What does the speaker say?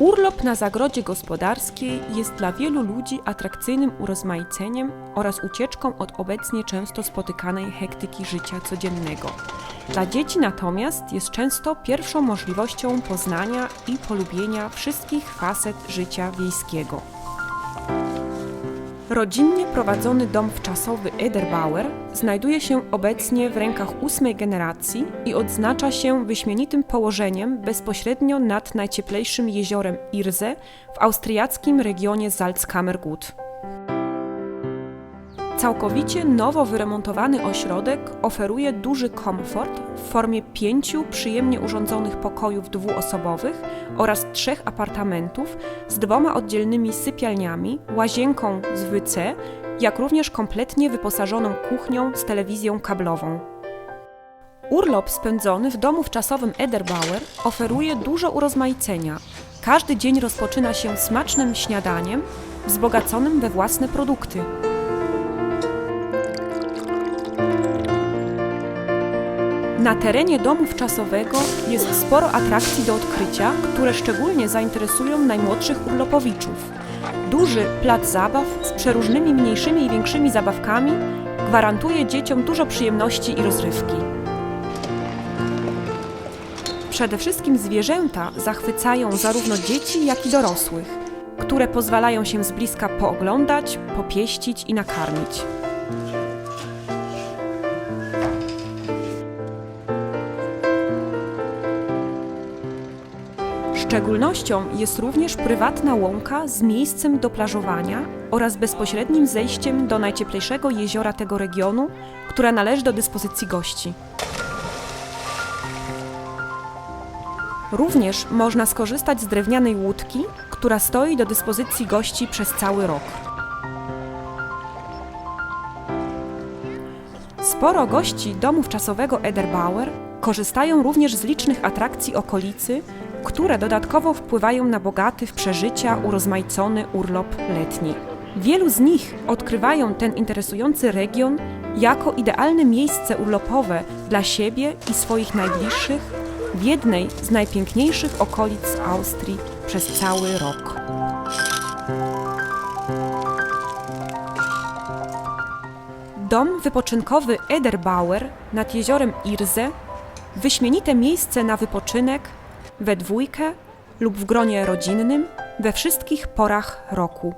Urlop na zagrodzie gospodarskiej jest dla wielu ludzi atrakcyjnym urozmaiceniem oraz ucieczką od obecnie często spotykanej hektyki życia codziennego. Dla dzieci natomiast jest często pierwszą możliwością poznania i polubienia wszystkich facet życia wiejskiego. Rodzinnie prowadzony dom wczasowy Ederbauer znajduje się obecnie w rękach ósmej generacji i odznacza się wyśmienitym położeniem bezpośrednio nad najcieplejszym jeziorem Irze w austriackim regionie Salzkammergut. Całkowicie nowo wyremontowany ośrodek oferuje duży komfort w formie pięciu przyjemnie urządzonych pokojów dwuosobowych oraz trzech apartamentów z dwoma oddzielnymi sypialniami, łazienką z WC, jak również kompletnie wyposażoną kuchnią z telewizją kablową. Urlop spędzony w domu wczasowym Ederbauer oferuje dużo urozmaicenia. Każdy dzień rozpoczyna się smacznym śniadaniem wzbogaconym we własne produkty. Na terenie domu wczasowego jest sporo atrakcji do odkrycia, które szczególnie zainteresują najmłodszych urlopowiczów. Duży plac zabaw z przeróżnymi mniejszymi i większymi zabawkami gwarantuje dzieciom dużo przyjemności i rozrywki. Przede wszystkim zwierzęta zachwycają zarówno dzieci, jak i dorosłych, które pozwalają się z bliska pooglądać, popieścić i nakarmić. Szczególnością jest również prywatna łąka z miejscem do plażowania oraz bezpośrednim zejściem do najcieplejszego jeziora tego regionu, które należy do dyspozycji gości. Również można skorzystać z drewnianej łódki, która stoi do dyspozycji gości przez cały rok. Sporo gości domu wczasowego Ederbauer korzystają również z licznych atrakcji okolicy, które dodatkowo wpływają na bogaty w przeżycia urozmaicony urlop letni. Wielu z nich odkrywają ten interesujący region jako idealne miejsce urlopowe dla siebie i swoich najbliższych w jednej z najpiękniejszych okolic Austrii przez cały rok. Dom wypoczynkowy Ederbauer nad jeziorem Irze wyśmienite miejsce na wypoczynek we dwójkę lub w gronie rodzinnym we wszystkich porach roku.